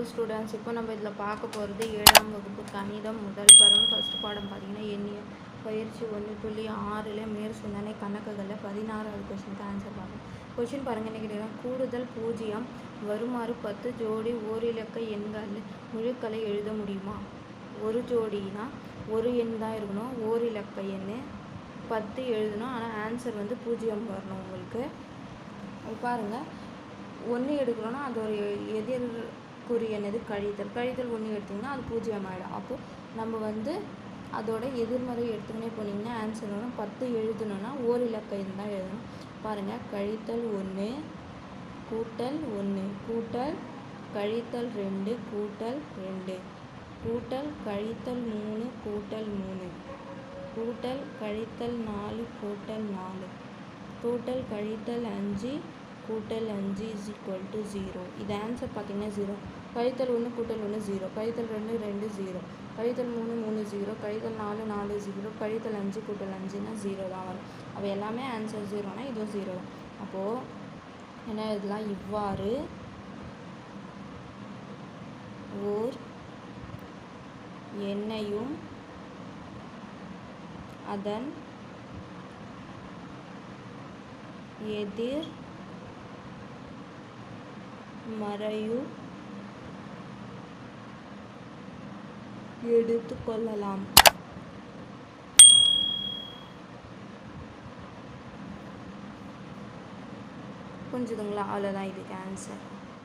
Hello students இப்போ நம்ம இதில் பார்க்க போகிறது ஏழாம் வகுப்பு கணிதம் முதல் பருவம். ஃபர்ஸ்ட் பாடம் பார்த்தீங்கன்னா எண்ணிய பயிற்சி ஒன்று புள்ளி ஆறில் மேற் சிந்தனை கணக்குகளில் பதினாறாவது கொஸ்டினுக்கு ஆன்சர் பார்க்கணும் கொஸ்டின் பாருங்க என்ன கூடுதல் பூஜ்ஜியம் வருமாறு பத்து ஜோடி ஓரிலக்க எண்கள் முழுக்களை எழுத முடியுமா? ஒரு ஜோடினா ஒரு எண் தான் இருக்கணும். ஓரிலக்க எண் பத்து எழுதணும். ஆனால் ஆன்சர் வந்து பூஜ்ஜியம் வரணும் உங்களுக்கு. பாருங்கள் ஒன்று எடுக்கிறோன்னா அது ஒரு குறி என்னது? கழித்தல். கழித்தல் ஒன்று எடுத்திங்கன்னா அது பூஜ்ஜியம் ஆகிடும் அப்போது நம்ம வந்து அதோட எதிர்மறை எடுத்துக்கினே போனீங்கன்னா ஆன்சர் வரும் பத்து எழுதணும்னா ஓர் இலக்கம் தான் எழுதணும். பாருங்கள் கழித்தல் ஒன்று கூட்டல் ஒன்று கூட்டல் கழித்தல் ரெண்டு கூட்டல் ரெண்டு. கூட்டல் கழித்தல் மூணு கூட்டல் மூணு. கூட்டல் கழித்தல் நாலு கூட்டல் நாலு. கூட்டல் கழித்தல் அஞ்சு கூட்டல் அஞ்சு இஸ் ஈக்குவல் டு ஜீரோ இது ஆன்சர் பார்த்தீங்கன்னா ஜீரோ கழித்தல் ஒன்று கூட்டல் ஒன்று ஜீரோ கழித்தல் ரெண்டு ரெண்டு ஜீரோ கழித்தல் மூணு மூணு ஜீரோ கழித்தல் நாலு நாலு ஜீரோ கழித்தல் அஞ்சு கூட்டல் அஞ்சுன்னா ஜீரோ தான் வரும். அப்போ எல்லாமே ஆன்சர் ஜீரோனா இதுவும் ஜீரோ தான் அப்போது என்ன இதெல்லாம் இவ்வாறு ஓர் எண்ணையும் அதன் எதிர் மறையும் எடுத்துக்கொள்ளலாம். புரிஞ்சுதுங்களா? அவ்வளோதான் இதுக்கு ஆன்சர்